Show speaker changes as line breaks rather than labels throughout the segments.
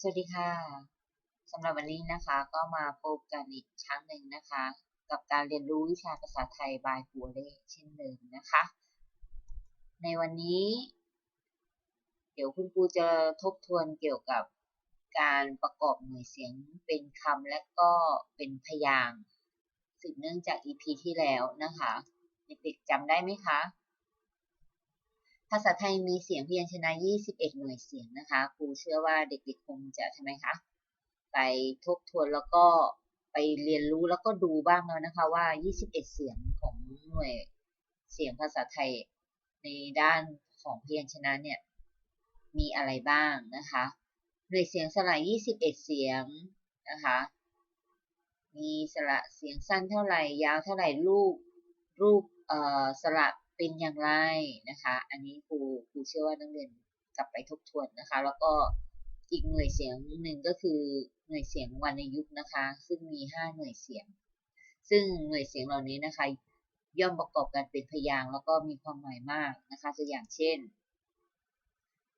สวัสดีค่ะสำหรับวันนี้นะคะก็มาพบกันอีกครั้งหนึ่งนะคะ กับการเรียนรู้วิชาภาษาไทยบายกัวเล่เช่นเดิมนะคะ ในวันนี้ เดี๋ยวคุณครูจะทบทวนเกี่ยวกับการประกอบหน่วยเสียงเป็นคำและก็เป็นพยางสืบเนื่องจาก EP ที่แล้วนะคะเด็กๆจำได้ไหมคะ ภาษาไทยมีเสียงพยัญชนะ 21 หน่วยเสียงนะคะ ครูเชื่อว่าเด็กๆคงจะทำไหมคะ ไปทบทวนแล้วก็ไปเรียนรู้แล้วก็ดูบ้างแล้วนะคะว่า 21 เสียงของหน่วยเสียงภาษาไทยในด้านของพยัญชนะเนี่ยมีอะไรบ้างนะคะ หน่วยเสียงสระ 21 เสียงนะคะ มีสระเสียงสั้นเท่าไหร่ ยาวเท่าไหร่รูปรูปเอ่อสระ เป็นอย่างไรนะคะ อันนี้ครูครูเชื่อว่านักเรียนกลับไปทบทวนนะคะ แล้วก็อีกหน่วยเสียงหนึ่งก็คือหน่วยเสียงวรรณยุกต์นะคะ ซึ่งมี 5 หน่วยเสียง ซึ่งหน่วยเสียงเหล่านี้นะคะ ย่อมประกอบกันเป็นพยางค์แล้วก็มีความหมายมากนะคะตัวอย่างเช่น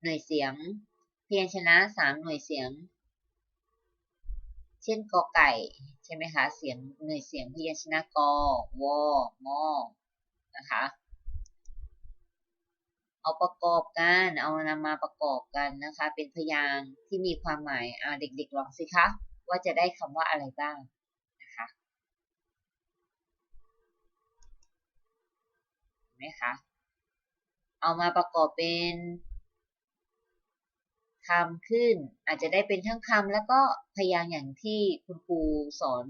หน่วยเสียงพยัญชนะ 3 หน่วยเสียง เช่นกอไก่ใช่ไหมคะเสียงหน่วยเสียงพยัญชนะกอวอมอนะคะ เอาประกอบกันเอานำมาประกอบกันนะคะ เป็นพยางที่มีความหมายอ่าเด็กๆลองสิคะว่าจะได้คำว่าอะไรบ้างนะคะเห็นไหมคะเอามาประกอบเป็นคำขึ้น อาจจะได้เป็นทั้งคำแล้วก็พยางอย่างที่คุณครูสอน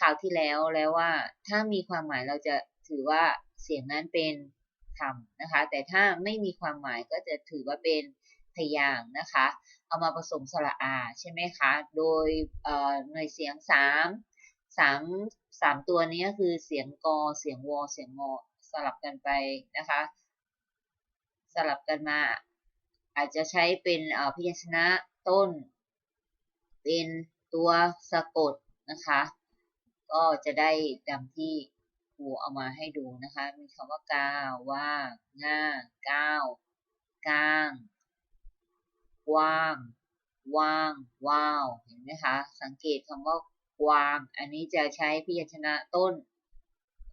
คราวที่แล้วแล้วว่า ถ้ามีความหมายเราจะถือว่าเสียงนั้นเป็น คำนะคะ แต่ถ้าไม่มีความหมายก็จะถือว่าเป็นพยางค์นะคะ เอามาผสมสระอาใช่ไหมคะ โดยหน่วยเสียงสามสามสามตัวนี้คือเสียงกอ เสียงวอ เสียงงอสลับกันไปนะคะ สลับกันมา อาจจะใช้เป็นพยัญชนะต้น เป็นตัวสะกดนะคะ ก็จะได้ดังที่ รูเอามาให้ดูนะคะ มีคำว่ากาว่าง่าก้าวก้าง กว้าง ว่าง ว้าว เห็นไหมคะ สังเกตคำว่ากว้าง อันนี้จะใช้พยัญชนะต้น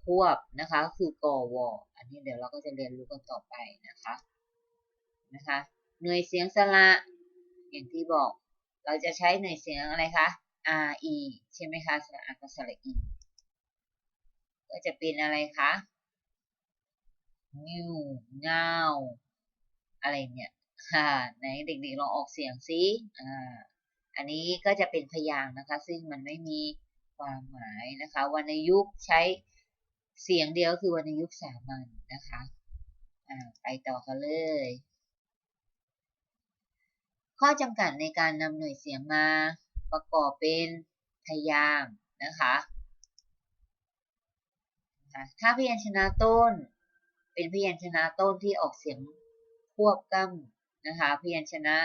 ควบนะคะ คือกอวออันนี้เดี๋ยวเราก็จะเรียนรู้กันต่อไปนะคะ นะคะ หน่วยเสียงสระอย่างที่บอก เราจะใช้หน่วยเสียงอะไรคะ r e ใช่ไหมคะสระอากับสระ e ก็จะเป็นอะไรคะงิวเงาอะไรเนี่ยค่ะไหนเด็กๆลองออกเสียงซิอ่าอันนี้ก็จะเป็นพยางค์นะคะ ซึ่งมันไม่มีความหมายนะคะวรรณยุกต์ใช้เสียงเดียวคือวรรณยุกต์สามัญนนะคะอ่าไปต่อกันเลย ข้อจำกัดในการนำหน่วยเสียงมาประกอบเป็นพยางค์นะคะ ถ้าพยัญชนะต้น เป็นพยัญชนะต้นที่ออกเสียงควบกล้ำนะคะพยัญชนะ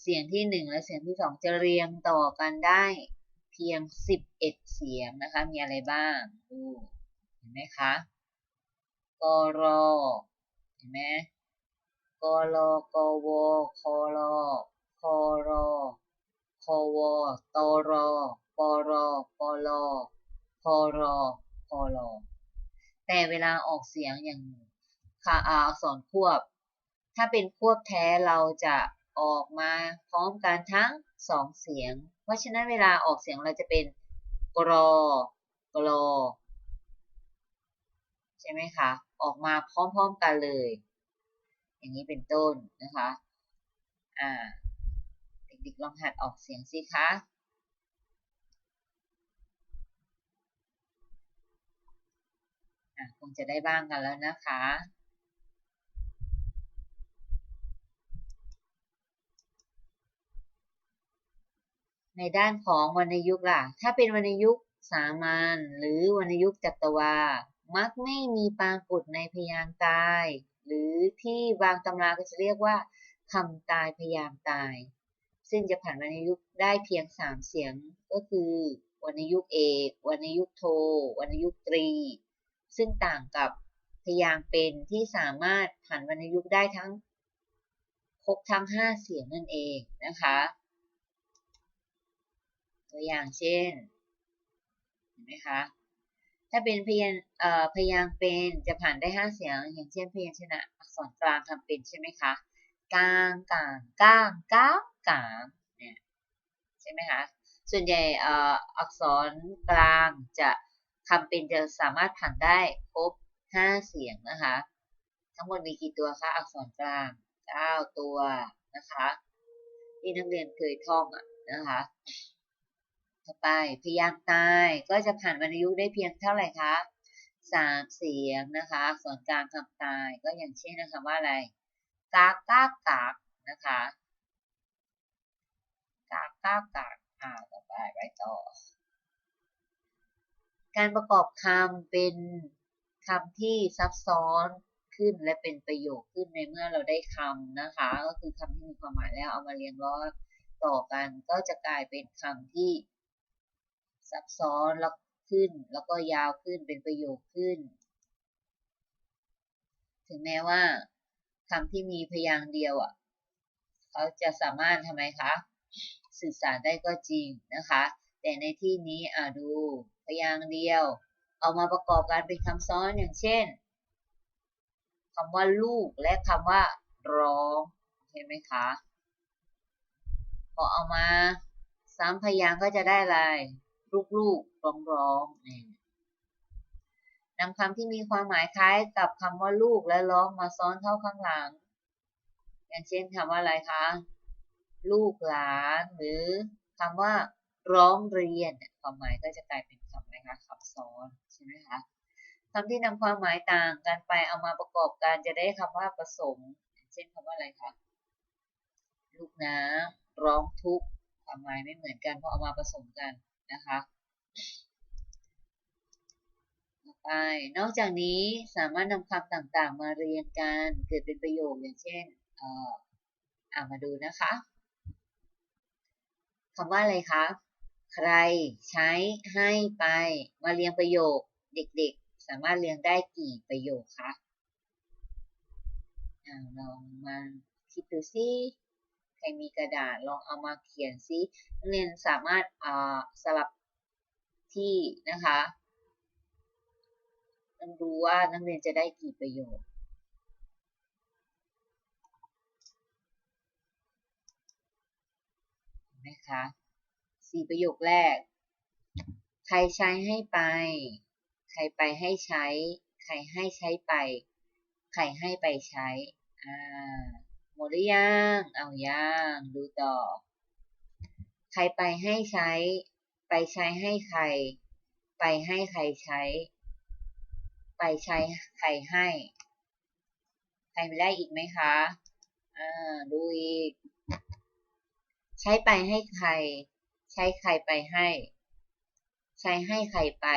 เสียงที่1และเสียงที่2จะเรียงต่อกันได้เพียง11เสียงนะคะ มีอะไรบ้างดูเห็นไหมคะกรอเห็นไหมกรอกวคอรอคอรอคอวตรปรปลพรพล แต่เวลาออกเสียงอย่างค่ะอักษรควบ ถ้าเป็นควบแท้เราจะออกมาพร้อมกันทั้งสองเสียง เพราะฉะนั้นเวลาออกเสียงเราจะเป็นกรอกรอใช่ไหมคะ ออกมาพร้อมๆกันเลย อย่างนี้เป็นต้นนะคะ อ่า เด็กๆลองหัดออกเสียงสิคะ คงจะได้บ้างกันแล้วนะคะ ในด้านของวรรณยุกต์ล่ะ ถ้าเป็นวรรณยุกต์สามัญหรือวรรณยุกต์จัตวา มักไม่มีปรากฏในพยางค์ตาย หรือที่บางตำราก็จะเรียกว่าคำตายพยางค์ตาย ซึ่งจะผ่านวรรณยุกต์ได้เพียง3เสียงก็คือวรรณยุกต์เอกวรรณยุกต์โทวรรณยุกต์ตรี ซึ่งต่างกับพยางเป็นที่สามารถผันวรรณยุกต์ได้ทั้งครบทั้ง 5 เสียงนั่นเองนะคะ ตัวอย่างเช่น เห็นไหมคะ ถ้าเป็นพยานเอ่อพยางเป็นจะผ่านได้ห้าเสียง อย่างเช่น พยัญชนะอักษรกลางทำเป็นใช่ไหมคะกลางกลางก้างก้างกลางเนี่ยใช่ไหมคะ ส่วนใหญ่เอ่ออักษรกลางจะ คำเป็นจะสามารถผ่านได้ครบห้าเสียงนะคะ ทั้งหมดมีกี่ตัวคะอักษรกลางเก้าตัวนะคะที่นักเรียนเคยท่องอะนะคะต่อไปพยางค์ตายก็จะผ่านวรรณยุกต์ได้เพียงเท่าไหร่คะสามเสียงนะคะอักษรกลางคำตายก็อย่างเช่นนะคะว่าอะไรกากกากกากนะคะกากกากกากอ่าต่อไปไปต่อ การประกอบคำเป็นคำที่ซับซ้อนขึ้นและเป็นประโยคขึ้นในเมื่อเราได้คำนะคะ ก็คือคำที่มีความหมายแล้วเอามาเรียงร้อยต่อกันก็จะกลายเป็นคำที่ซับซ้อนแล้วขึ้น แล้วก็ยาวขึ้นเป็นประโยคขึ้น ถึงแม้ว่าคำที่มีพยางค์เดียวอะเขาจะสามารถทำไมคะ สื่อสารได้ก็จริงนะคะ แต่ในที่นี้อ่าดู พยางค์เดียว เอามาประกอบกันเป็นคำซ้อนอย่างเช่นคำว่าลูกและคำว่า ร้องเห็นไหมคะพอเอามาซ้ำพยางค์ก็จะได้อะไรลูกๆร้องๆนี่นำคำที่มีความหมายคล้ายกับคำว่าลูกและร้องมาซ้อนเข้าข้างหลัง อย่างเช่นคำว่าอะไรคะ ลูกหลานหรือคำว่า ร้องเรียนความหมายก็จะกลายเป็นคำอะไรคะคำซ้อนใช่ไหมคะคำที่นำความหมายต่างกันไปเอามาประกอบกันจะได้คำว่าผสมเช่นคำว่าอะไรคะลูกน้ำร้องทุกข์ความหมายไม่เหมือนกันเพราะเอามาผสมกันนะคะต่อไปนอกจากนี้สามารถนำคำต่างๆ มาเรียงกันเกิดเป็นประโยคอย่างเช่นเอ่ออ่ามาดูนะคะคำว่าอะไรคะ ใครใช้ให้ไป มาเรียงประโยค เด็กๆ สามารถเรียงได้กี่ประโยคคะลองมาคิดดูซิใครมีกระดาษลองเอามาเขียนซินักเรียนสามารถสลับที่นะคะต้องดูว่านักเรียนจะได้กี่ประโยคนะคะ สี่ประโยคแรก ใครใช้ให้ไป ใครไปให้ใช้ ใครให้ใช้ไป ใครให้ไปใช้ อ่า หมดหรือยัง เอายัง ดูต่อ ใครไปให้ใช้ ไปใช้ให้ใคร ไปให้ใครใช้ ไปใช้ใครให้ ใครไม่ได้อีกไหมคะ อ่า ดูอีกใช้ไปให้ใคร ใช้ใครไปให้ ใช้ให้ใครไป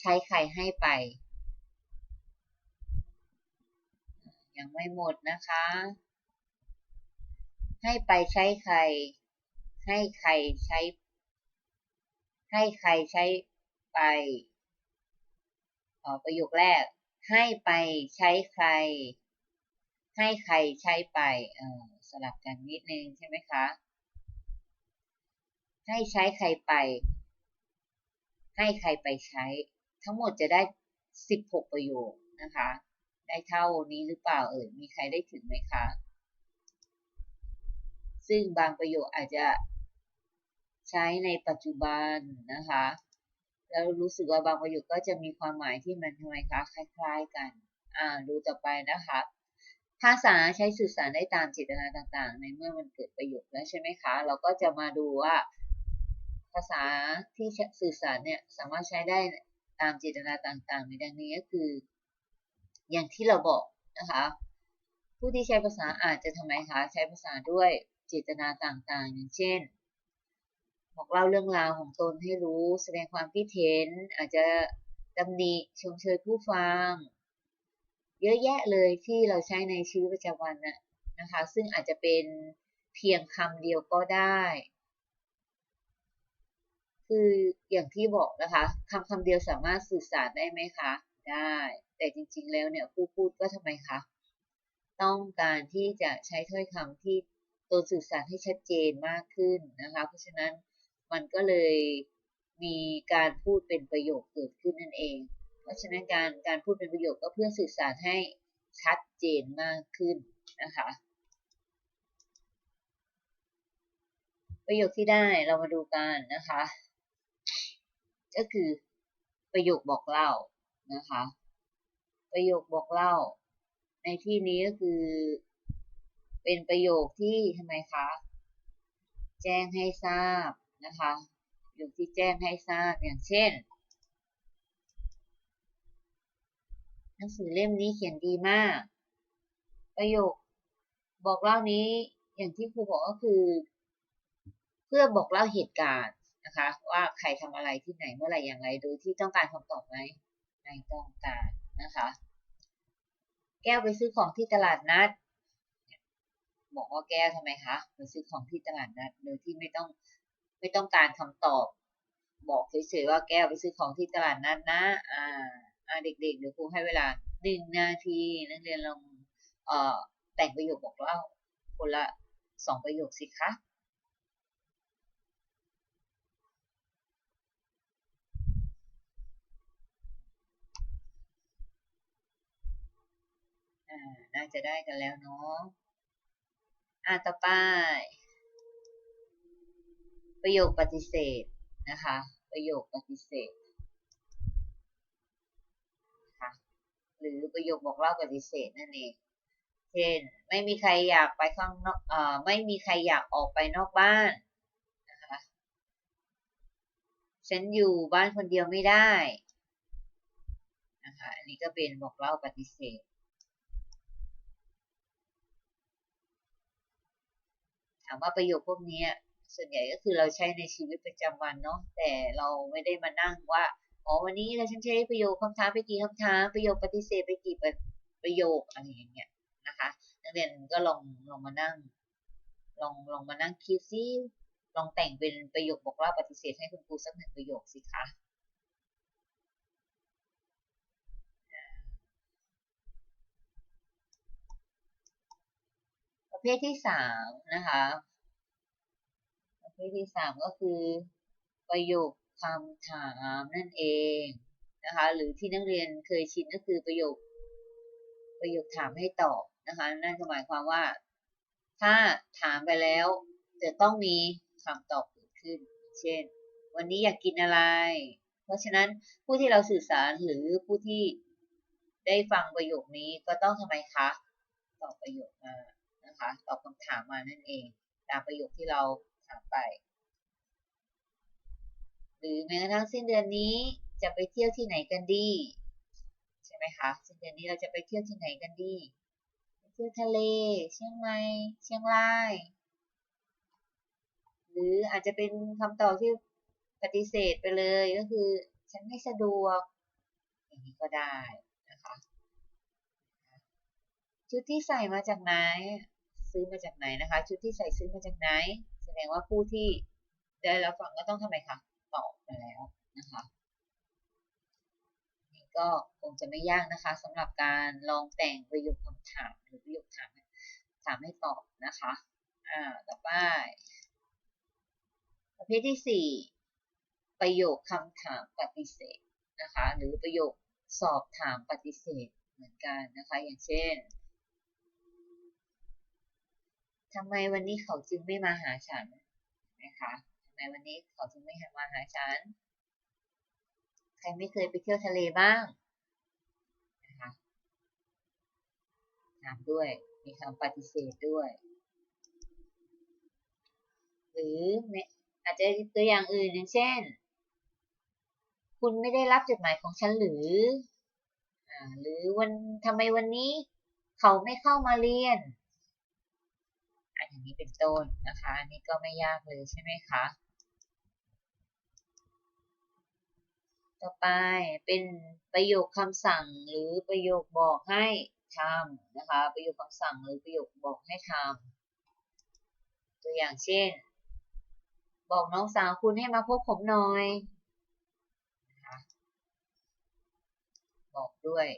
ใช้ใครให้ไป ยังไม่หมดนะคะ ให้ไปใช้ใคร ให้ใครใช้ ให้ใครใช้ไปออประโยคแรก ให้ไปใช้ใคร ให้ใครใช้ไป เออสลับกันนิดนึงใช่ไหมคะ ให้ใช้ใครไป ให้ใครไปใช้ ทั้งหมดจะได้ 16 ประโยคนะคะ ได้เท่านี้หรือเปล่าเอ่ยมีใครได้ถึงไหมคะ ซึ่งบางประโยคอาจจะใช้ในปัจจุบันนะคะ แล้วรู้สึกว่าบางประโยคก็จะมีความหมายที่มันทำไมคะคล้าย ๆกัน อ่าดูต่อไปนะคะภาษาใช้สื่อสารได้ตามเจตนาต่างๆ ในเมื่อมันเกิดประโยคแล้วใช่ไหมคะ เราก็จะมาดูว่า ภาษาที่สื่อสารเนี่ยสามารถใช้ได้ตามเจตนาต่างๆในดังนี้ก็คือ อย่างที่เราบอกนะคะ ผู้ที่ใช้ภาษาอาจจะทำไมคะใช้ภาษาด้วยเจตนาต่างๆ อย่างเช่น บอกเล่าเรื่องราวของตนให้รู้ แสดงความคิดเห็นอาจจะตำหนิชมเชยผู้ฟัง เยอะแยะเลยที่เราใช้ในชีวิตประจำวันน่ะนะคะ ซึ่งอาจจะเป็นเพียงคำเดียวก็ได้ คืออย่างที่บอกนะคะคำคำเดียวสามารถสื่อสารได้ไหมคะ ได้ แต่จริงๆแล้วเนี่ยผู้พูดก็ทำไมคะ ต้องการที่จะใช้ถ้อยคำที่ตัวสื่อสารให้ชัดเจนมากขึ้นนะคะ เพราะฉะนั้นมันก็เลยมีการพูดเป็นประโยคเกิดขึ้นนั่นเอง เพราะฉะนั้นการการพูดเป็นประโยคก็เพื่อสื่อสารให้ชัดเจนมากขึ้นนะคะ ประโยคที่ได้เรามาดูกันนะคะ ก็คือประโยคบอกเล่านะคะ ประโยคบอกเล่า ในที่นี้ก็คือ เป็นประโยคที่ทำไมคะแจ้งให้ทราบนะคะประโยคที่แจ้งให้ทราบอย่างเช่น หนังสือเล่มนี้เขียนดีมาก ประโยคบอกเล่านี้อย่างที่ครูบอกก็คือ เพื่อบอกเล่าเหตุการณ์ นะคะ ว่าใครทำอะไรที่ไหนเมื่อไหร่อย่างไรโดยที่ต้องการคำตอบไหมไม่ต้องการนะคะ แก้วไปซื้อของที่ตลาดนัดบอกว่าแก้วทำไมคะไปซื้อของที่ตลาดนัดโดยที่ไม่ต้องไม่ต้องการคำตอบ บอกเฉยๆว่าแก้วไปซื้อของที่ตลาดนัดนะ อ่าอ่าเด็กๆเดี๋ยวครูให้เวลาหนึ่งนาทีนักเรียนลองเอ่อแต่งประโยคบอกเล่าคนละสองประโยคสิคะ น่าจะได้กันแล้วเนาะอ่าต่อไป ประโยคปฏิเสธนะคะ ประโยคปฏิเสธนะคะหรือประโยคบอกเล่าปฏิเสธนั่นเองเช่นไม่มีใครอยากไปข้างนอกเอ่อไม่มีใครอยากออกไปนอกบ้านนะคะฉันอยู่บ้านคนเดียวไม่ได้นะคะอันนี้ก็เป็นบอกเล่าปฏิเสธามว่าประโยคพวกนี้ส่วนใหญ่ก็คือเราใช้ในชีวิตประจำวันเนาะแต่เราไม่ได้มานั่งว่าอ๋อวันนี้เราฉันใช้ประโยคคำถามไปกี่คำถามประโยคปฏิเสธไปกี่ประประโยคอะไรอย่างเงี้ยนะคะนักเรียนก็ลองลองมานั่ง ลองลองมานั่งคิดซิลองแต่งเป็นประโยคบอกเล่าปฏิเสธให้คุณครูสักหนึ่งประโยคสิคะประ เภทที่สามนะคะประเภทที่สามก็คือประโยคคำถามนั่นเองนะคะ หรือที่นักเรียนเคยชินก็คือประโยค ประโยคถามให้ตอบนะคะ นั่นหมายความว่า ถ้าถามไปแล้ว จะต้องมีคำตอบเกิดขึ้น เช่น วันนี้อยากกินอะไร เพราะฉะนั้นผู้ที่เราสื่อสารหรือผู้ที่ได้ฟังประโยคนี้ก็ต้องทำไมคะ ตอบประโยคมา นะคะตอบคำถามมานั่นเอง ตามประโยคที่เราถามไป หรือแม้กระทั่งสิ้นเดือนนี้จะไปเที่ยวที่ไหนกันดี ใช่ไหมคะสิ้นเดือนนี้เราจะไปเที่ยวที่ไหนกันดีเที่ยวทะเล เชียงใหม่เชียงราย หรืออาจจะเป็นคำตอบที่ปฏิเสธไปเลยก็คือ ฉันไม่สะดวก อย่างนี้ก็ได้นะคะชุดที่ใส่มาจากไหน ซื้อมาจากไหนนะคะ ชุดที่ใส่ซื้อมาจากไหน แสดงว่าผู้ที่ได้รับฟังก็ต้องทำไมคะตอบไปแล้วนะคะนี่ก็คงจะไม่ยากนะคะสำหรับการลองแต่งประโยคคำถามหรือประโยคถามถามให้ตอบนะคะอ่าต่อไปประเภทที่สี่ประโยคคำถามปฏิเสธนะคะ หรือประโยคสอบถามปฏิเสธเหมือนกันนะคะ อย่างเช่น ทำไมวันนี้เขาจึงไม่มาหาฉันนะคะทำไมวันนี้เขาจึงไม่มาหาฉัน ใครไม่เคยไปเที่ยวทะเลบ้างนะคะถามด้วย มีคำปฏิเสธด้วย หรืออาจจะตัวอย่างอื่นอย่างเช่น คุณไม่ได้รับจดหมายของฉันหรืออหรือวันทำไมวันนี้ เขาไม่เข้ามาเรียน อันนี้เป็นต้นนะคะอันนี้ก็ไม่ยากเลยใช่ไหมคะ ต่อไปเป็นประโยคคำสั่งหรือประโยคบอกให้ทำนะคะ ประโยคคำสั่งหรือประโยคบอกให้ทำตัวอย่างเช่น บอกน้องสาวคุณให้มาพบผมหน่อยนะคะบอกด้วย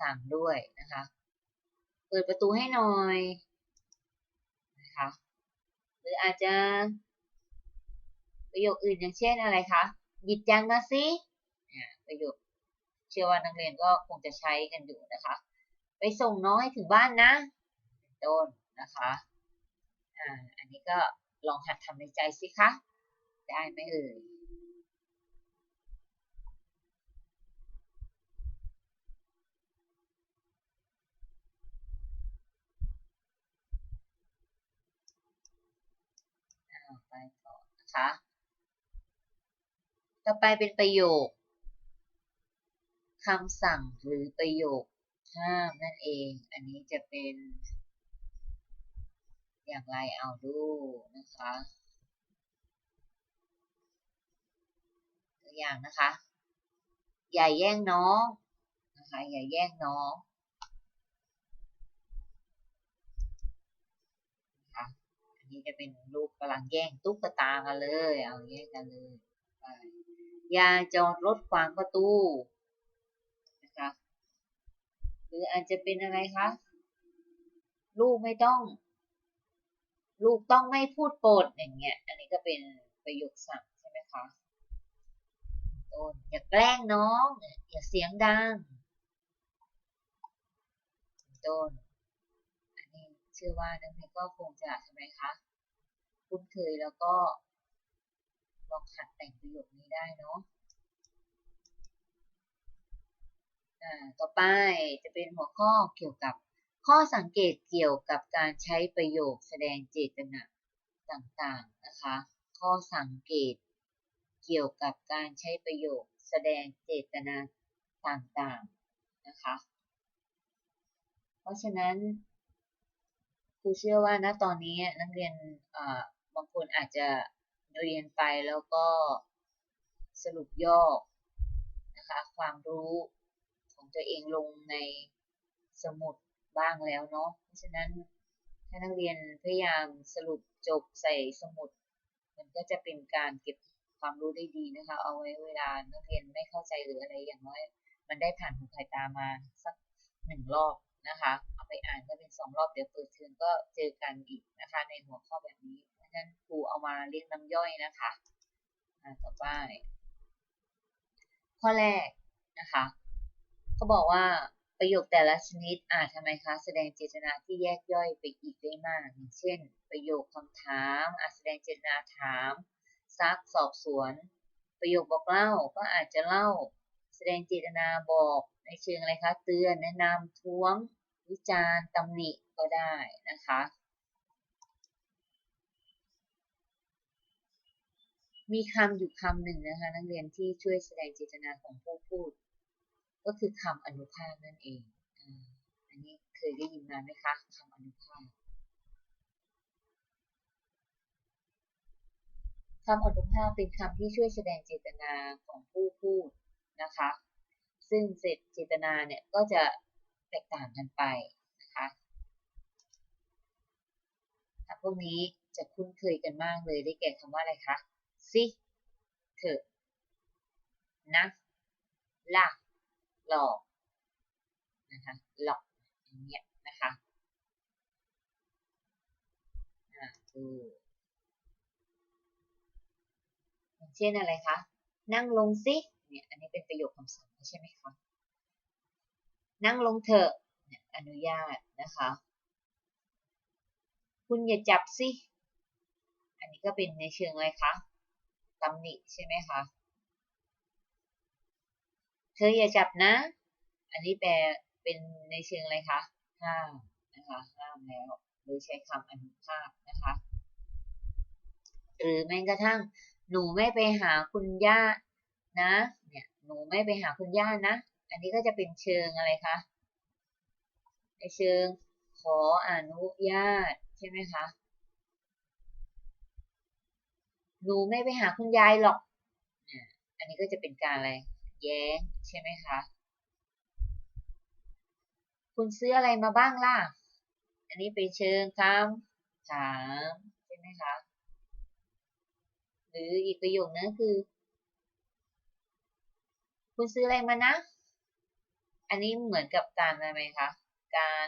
สั่งด้วยนะคะ เปิดประตูให้หน่อย คะ หรืออาจจะประโยคอื่นอย่างเช่นอะไรคะ หยิบยางมาสิประโยคเชื่อว่านักเรียนก็คงจะใช้กันอยู่นะคะ ไปส่งน้องให้ถึงบ้านนะเป็นต้นนะคะอ่าอันนี้ก็ลองหัดทำในใจสิคะ ได้ไหมเอ่ย นะคะ ต่อไปเป็นประโยคคำสั่งหรือประโยคห้ามนั่นเอง อันนี้จะเป็นอย่างไรเอาดูนะคะ ตัวอย่างนะคะ อย่าแย่งน้องนะคะ อย่าแย่งน้อง นี้จะเป็นรูปกำลังแย่งตุ๊กตากันเลย เอาแย่งกันเลยอย่าจอดรถขวางประตูนะคะหรืออาจจะเป็นอะไรคะลูกไม่ต้อง ลูกต้องไม่พูดโปรดอย่างเงี้ย อันนี้ก็เป็นประโยคสั่งใช่ไหมคะต้นอย่าแกล้งน้อง อย่าเสียงดังต้น เชื่อว่านักเรียนก็คงจะใช่ไหมคะคุ้นเคยแล้วก็ลองหัดแต่งประโยคนี้ได้เนาะต่อไปจะเป็นหัวข้อเกี่ยวกับข้อสังเกตเกี่ยวกับการใช้ประโยคแสดงเจตนาต่างๆนะคะ ข้อสังเกตเกี่ยวกับการใช้ประโยคแสดงเจตนาต่างๆนะคะ เพราะฉะนั้น รูเชื่อว่าณตอนนี้นักเรียนบางคนอาจจะเรียนไปแล้วก็สรุปย่อนะคะความรู้ของตัวเองลงในสมุดบ้างแล้วเนาะเพราะฉะนั้นถ้านักเรียนพยายามสรุปจบใส่สมุด มันก็จะเป็นการเก็บความรู้ได้ดีนะคะ เอาไว้เวลานักเรียนไม่เข้าใจหรืออะไรอย่างน้อย มันได้ผ่านหูผ่านตามาสักหนึ่งรอบนะคะ ไปอ่านก็เป็นสองรอบเดี๋ยวเปิดเทอมก็เจอกันอีกนะคะ ในหัวข้อแบบนี้เพราะฉะนั้นครูเอามาเรียกน้ำย่อยนะคะต่อไป ข้อแรกนะคะก็บอกว่าประโยคแต่ละชนิดอาจทำไมคะแสดงเจตนาที่แยกย่อยไปอีกได้มากอย่างเช่น ประโยคคำถามอาจแสดงเจตนาถามซักสอบสวน ประโยคบอกเล่าก็อาจจะเล่า แสดงเจตนาบอกในเชิงอะไรคะ เตือนแนะนำท้วง วิจารณ์ตำหนิก็ได้นะคะ มีคำอยู่คำหนึ่งนะคะนักเรียนที่ช่วยแสดงเจตนาของผู้พูด ก็คือคำอนุภาคนั่นเองอันนี้เคยได้ยินมาไหมคะคำอนุภาคคำอนุภาคเป็นคำที่ช่วยแสดงเจตนาของผู้พูดนะคะ ซึ่งเจตนาเนี่ยก็จะ แตกต่างกันไปนะคะพวกนี้จะคุ้นเคยกันมากเลยได้แก่คำว่าอะไรคะซิเถอะนะล่ะหลอกนะคะหลอกอย่างเงี้ยนะคะอ่าดูเช่นอะไรคะ นั่งลงซิเนี่ยอันนี้เป็นประโยคคำสั่งใช่ไหมคะ นั่งลงเถอะอนุญาตนะคะ คุณอย่าจับสิ อันนี้ก็เป็นในเชิงอะไรคะตำหนิใช่ไหมคะ เธออย่าจับนะ อันนี้แปลเป็นในเชิงอะไรคะ ห้ามนะคะ ห้ามแล้วโดยใช้คำอนุภาพนะคะ หรือแม้กระทั่ง หนูไม่ไปหาคุณย่านะ เนี่ย หนูไม่ไปหาคุณย่านะ อันนี้ก็จะเป็นเชิงอะไรคะ ในเชิงขออนุญาตใช่ไหมคะ หนูไม่ไปหาคุณยายหรอก อันนี้ก็จะเป็นการอะไร แย้งใช่ไหมคะ คุณซื้ออะไรมาบ้างล่ะ อันนี้เป็นเชิงคำถามใช่ไหมคะ หรืออีกประโยคนึงคือ คุณซื้ออะไรมานะ อันนี้เหมือนกับการอะไรไหมคะ การ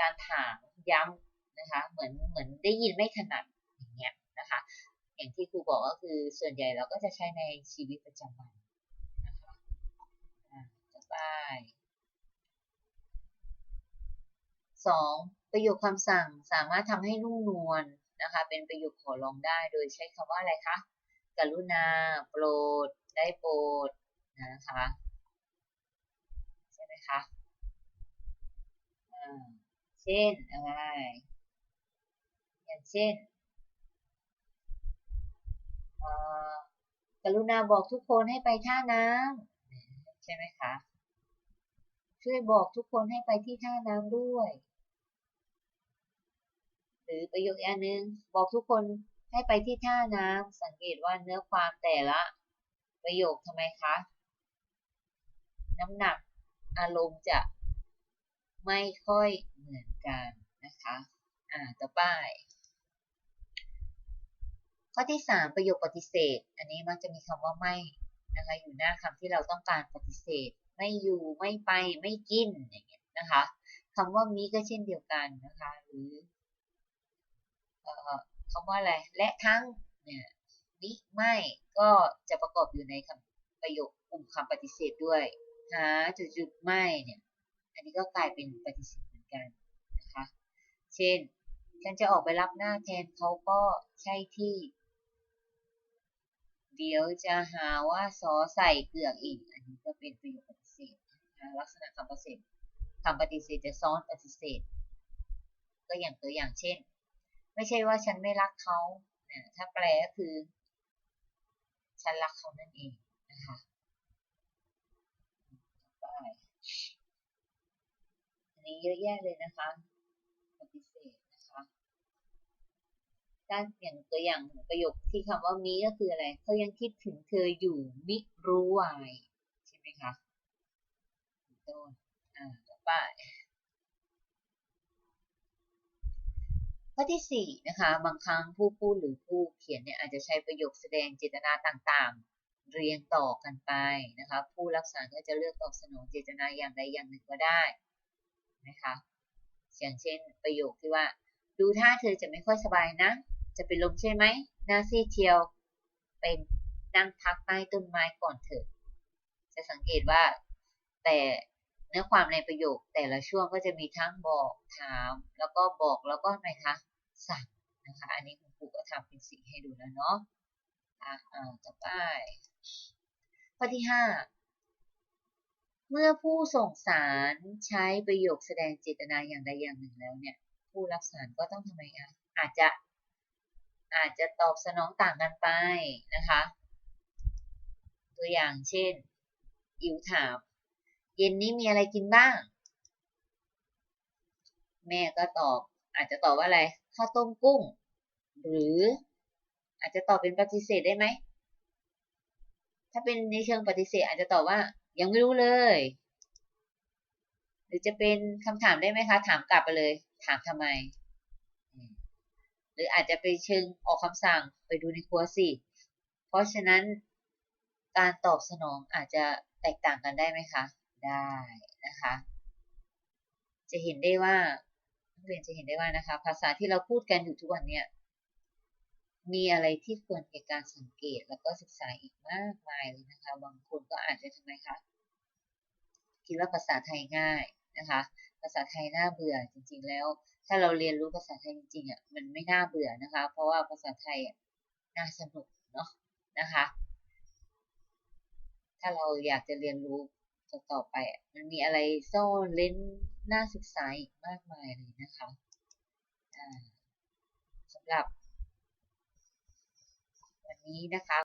การถามย้ำนะคะ เหมือนเหมือนได้ยินไม่ถนัดอย่างเงี้ยนะคะ อย่างที่ครูบอกก็คือส่วนใหญ่เราก็จะใช้ในชีวิตประจำวันนะคะอ่าต่อไปสองประโยคคำสั่งสามารถทำให้นุ่มนวลนะคะ เป็นประโยคขอร้องได้โดยใช้คำว่าอะไรคะ กรุณา โปรด ได้โปรดนะคะ มคะเช่นอะไรอย่างเช่นกรุณาบอกทุกคนให้ไปท่าน้ำใช่ไหมคะ ช่วยบอกทุกคนให้ไปที่ท่าน้ำด้วย หรือประโยคอันหนึ่งบอกทุกคนให้ไปที่ท่าน้ำสังเกตว่าเนื้อความแต่ละ ประโยคทำไมคะ น้ำหนัก อารมณ์จะไม่ค่อยเหมือนกันนะคะ อ่า ต่อไป ข้อที่ 3 ประโยคปฏิเสธ อันนี้มักจะมีคำว่าไม่นะคะ อยู่หน้าคำที่เราต้องการปฏิเสธ ไม่อยู่ ไม่ไป ไม่กิน อย่างเงี้ยนะคะคำว่ามีก็เช่นเดียวกันนะคะ หรือเอ่อคำว่าอะไร และทั้ง เนี่ยมิไม่ ก็จะประกอบอยู่ในคำประโยคกลุ่มคำปฏิเสธด้วย หาจุดๆไม่เนี่ย อันนี้ก็กลายเป็นปฏิเสธเหมือนกันนะคะ เช่น ฉันจะออกไปรับหน้าแทนเขาก็ใช่ที่ เดี๋ยวจะหาว่าซอใส่เกลือกอีก อันนี้ก็เป็นประโยคปฏิเสธนะคะลักษณะคำปฏิเสธคำปฏิเสธจะซ้อนปฏิเสธ ก็อย่างตัวอย่างเช่น ไม่ใช่ว่าฉันไม่รักเขาถ้าแปลก็คือ ฉันรักเขานั่นเองนะคะต่อไปอั นี้เยอะแยะเลยนะคะปฏิเสธนะคะด้านอย่างตัวอย่างประโยคที่คำว่ามีก็คืออะไรเขายังคิดถึงเธออยู่มิรู้วายใช่ไหมคะต้นอ่าต่อไปข้อที่ 4 นะคะ บางครั้งผู้พูดหรือผู้เขียนเนี่ยอาจจะใช้ประโยคแสดงเจตนาต่างๆ เรียงต่อกันไปนะคะ ผู้รับสารก็จะเลือกตอบสนองเจตนาอย่างใดอย่างหนึ่งก็ได้ นะคะ อย่างเช่นประโยคที่ว่า ดูท่าเธอจะไม่ค่อยสบายนะ จะเป็นลมใช่ไหมหน้าซีเทียว เป็นนั่งพักใต้ต้นไม้ก่อนเถอะ จะสังเกตว่าแต่เนื้อความในประโยคแต่ละช่วงก็จะมีทั้งบอกถาม แล้วก็บอกแล้วก็ไหมคะสั่งนะคะ อันนี้คุณครูก็ทำเป็นสีให้ดูแล้วเนาะอะอ่าต่อไปข้อที่5 เมื่อผู้ส่งสารใช้ประโยคแสดงเจตนาอย่างใดอย่างหนึ่งแล้วเนี่ย ผู้รับสารก็ต้องทำไมอะอาจจะอาจจะตอบสนองต่างกันไปนะคะ ตัวอย่างเช่นอิวถามเย็นนี้มีอะไรกินบ้าง แม่ก็ตอบ อาจจะตอบว่าอะไรข้าวต้มกุ้ง หรืออาจจะตอบเป็นปฏิเสธได้ไหมถ้าเป็นในเชิงปฏิเสธอาจจะตอบว่า ยังไม่รู้เลย หรือจะเป็นคำถามได้ไหมคะ ถามกลับไปเลย ถามทำไม หรืออาจจะไปเชิงออกคำสั่งไปดูในครัวสิ เพราะฉะนั้นการตอบสนองอาจจะแตกต่างกันได้ไหมคะ ได้นะคะ จะเห็นได้ว่านักเรียนจะเห็นได้ว่านะคะ ภาษาที่เราพูดกันอยู่ทุกวันเนี่ย มีอะไรที่ควรแก่การสังเกตแล้วก็ศึกษาอีกมากมายเลยนะคะ บางคนก็อาจจะทำไมคะ คิดว่าภาษาไทยง่ายนะคะ ภาษาไทยน่าเบื่อจริง ๆ แล้ว ถ้าเราเรียนรู้ภาษาไทยจริงๆอะมันไม่น่าเบื่อนะคะ เพราะว่าภาษาไทยน่าสนุกเนาะนะคะ ถ้าเราอยากจะเรียนรู้ต่อไปอะมันมีอะไรซ่อนเล้นน่าศึกษาอีกมากมายเลยนะคะสำหรับ นี้นะคะ